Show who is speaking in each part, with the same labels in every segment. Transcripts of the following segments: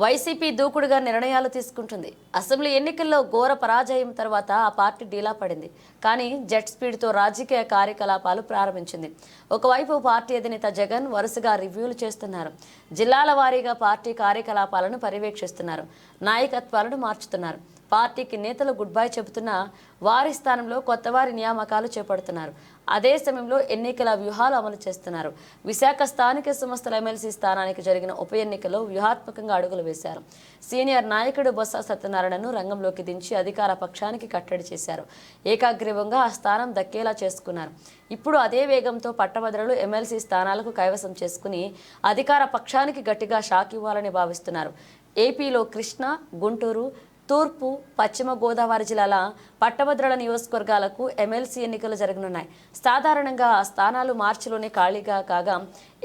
Speaker 1: YCP దూకుడుగా నిర్ణయాలు తీసుకుంటుంది. అసెంబ్లీ ఎన్నికల్లో ఘోర పరాజయం తర్వాత ఆ పార్టీ డీలా పడింది. కానీ జెట్ స్పీడ్తో రాజకీయ కార్యకలాపాలు ప్రారంభించింది. ఒకవైపు పార్టీ అధినేత జగన్ వరుసగా రివ్యూలు చేస్తున్నారు. జిల్లాల వారీగా పార్టీ కార్యకలాపాలను పర్యవేక్షిస్తున్నారు. నాయకత్వాలను మార్చుతున్నారు. పార్టీకి నేతలు గుడ్ బై చెబుతున్నా వారి స్థానంలో కొత్త వారి నియామకాలు చేపడుతున్నారు. అదే సమయంలో ఎన్నికల వ్యూహాలు అమలు చేస్తున్నారు. విశాఖ స్థానిక సంస్థల ఎమ్మెల్సీ స్థానానికి జరిగిన ఉప ఎన్నికలో వ్యూహాత్మకంగా అడుగులు వేశారు. సీనియర్ నాయకుడు బొత్స సత్యనారాయణను రంగంలోకి దించి అధికార పక్షానికి కట్టడి చేశారు. ఏకాగ్రీవంగా ఆ స్థానం దక్కేలా చేసుకున్నారు. ఇప్పుడు అదే వేగంతో పట్టభద్రులు ఎమ్మెల్సీ స్థానాలకు కైవసం చేసుకుని అధికార పక్షానికి గట్టిగా షాక్ ఇవ్వాలని భావిస్తున్నారు. ఏపీలో కృష్ణ గుంటూరు తూర్పు పశ్చిమ గోదావరి జిల్లాల పట్టభద్రుల నియోజకవర్గాలకు ఎమ్మెల్సీ ఎన్నికలు జరగనున్నాయి. సాధారణంగా ఆ స్థానాలు మార్చిలోనే ఖాళీగా కాగా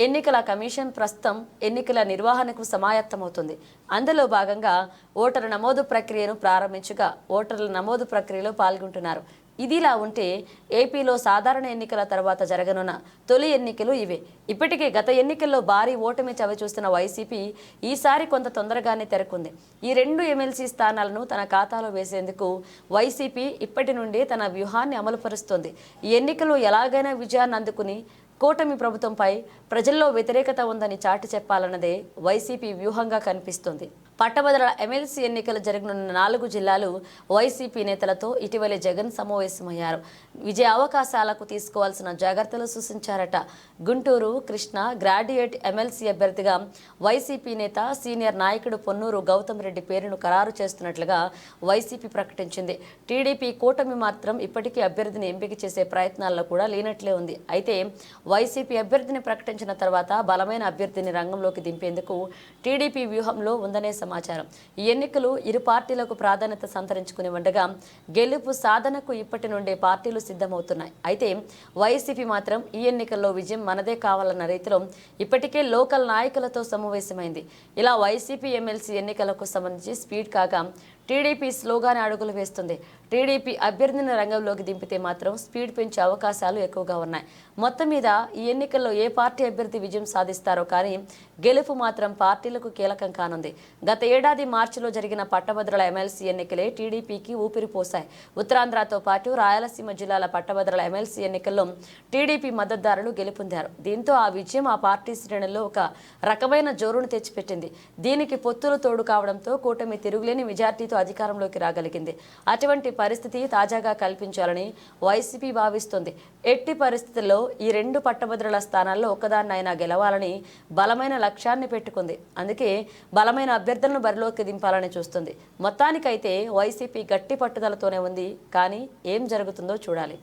Speaker 1: ఎన్నికల కమిషన్ ప్రస్తుతం ఎన్నికల నిర్వహణకు సమాయత్తమవుతుంది. అందులో భాగంగా ఓటరు నమోదు ప్రక్రియను ప్రారంభించగా ఓటర్ల నమోదు ప్రక్రియలో పాల్గొంటున్నారు. ఇదిలా ఉంటే ఏపీలో సాధారణ ఎన్నికల తర్వాత జరగనున్న తొలి ఎన్నికలు ఇవే. ఇప్పటికే గత ఎన్నికల్లో భారీ ఓటమి చవిచూస్తున్న వైసీపీ ఈసారి కొంత తొందరగానే తెరకుంది. ఈ రెండు ఎమ్మెల్సీ స్థానాలను తన ఖాతాలో వేసేందుకు వైసీపీ ఇప్పటి నుండి తన వ్యూహాన్ని అమలుపరుస్తోంది. ఈ ఎన్నికలు ఎలాగైనా విజయాన్ని అందుకుని కూటమి ప్రభుత్వంపై ప్రజల్లో వ్యతిరేకత ఉందని చాటి చెప్పాలన్నదే వైసీపీ వ్యూహంగా కనిపిస్తోంది. పట్టభద్రుల ఎమ్మెల్సీ ఎన్నికలు జరగనున్న నాలుగు జిల్లాలు వైసీపీ నేతలతో ఇటీవలే జగన్ సమావేశమయ్యారు. విజయ అవకాశాలకు తీసుకోవాల్సిన జాగ్రత్తలు సూచించారట. గుంటూరు కృష్ణ గ్రాడ్యుయేట్ ఎమ్మెల్సీ అభ్యర్థిగా వైసీపీ నేత సీనియర్ నాయకుడు పొన్నూరు గౌతమ్ రెడ్డి పేరును ఖరారు చేస్తున్నట్లుగా వైసీపీ ప్రకటించింది. టీడీపీ కూటమి మాత్రం ఇప్పటికీ అభ్యర్థిని ఎంపిక చేసే ప్రయత్నాల్లో కూడా లేనట్లే ఉంది. అయితే వైసీపీ అభ్యర్థిని ప్రకటించిన తర్వాత బలమైన అభ్యర్థిని రంగంలోకి దింపేందుకు టీడీపీ వ్యూహంలో ఉందనే సమాచారం. ఈ ఎన్నికలు ఇరు పార్టీలకు ప్రాధాన్యత సంతరించుకుని ఉండగా గెలుపు సాధనకు ఇప్పటి నుండే పార్టీలు సిద్ధమవుతున్నాయి. అయితే వైసీపీ మాత్రం ఈ ఎన్నికల్లో విజయం మనదే కావాలన్న రీతిలో ఇప్పటికే లోకల్ నాయకులతో సమావేశమైంది. ఇలా వైసీపీ ఎమ్మెల్సీ ఎన్నికలకు సంబంధించి స్పీడ్ కాగా టీడీపీ స్లోగానే అడుగులు వేస్తుంది. టీడీపీ అభ్యర్థిని రంగంలోకి దింపితే మాత్రం స్పీడ్ పెంచే అవకాశాలు ఎక్కువగా ఉన్నాయి. మొత్తం మీద ఈ ఎన్నికల్లో ఏ పార్టీ అభ్యర్థి విజయం సాధిస్తారో కానీ గెలుపు మాత్రం పార్టీలకు కీలకం కానుంది. గత ఏడాది మార్చిలో జరిగిన పట్టభద్రుల ఎమ్మెల్సీ ఎన్నికలే టీడీపీకి ఊపిరిపోశాయి ఉత్తరాంధ్రతో పాటు రాయలసీమ జిల్లాల పట్టభద్రుల ఎమ్మెల్సీ ఎన్నికల్లో టీడీపీ మద్దతుదారులు గెలుపొందారు. దీంతో ఆ విజయం ఆ పార్టీ శ్రేణుల్లో ఒక రకమైన జోరును తెచ్చిపెట్టింది. దీనికి పొత్తులు తోడు కావడంతో కూటమి తిరుగులేని మెజార్టీతో అధికారంలోకి రాగలిగింది. అటువంటి పరిస్థితి తాజాగా కల్పించాలని వైసీపీ భావిస్తోంది. ఎట్టి పరిస్థితుల్లో ఈ రెండు పట్టభద్రుల స్థానాల్లో ఒకదాన్నైనా గెలవాలని బలమైన లక్ష్యాన్ని పెట్టుకుంది. అందుకే బలమైన అభ్యర్థులను బరిలోకి దింపాలని చూస్తుంది. మొత్తానికైతే వైసీపీ గట్టి పట్టుదలతోనే ఉంది. కానీ ఏం జరుగుతుందో చూడాలి.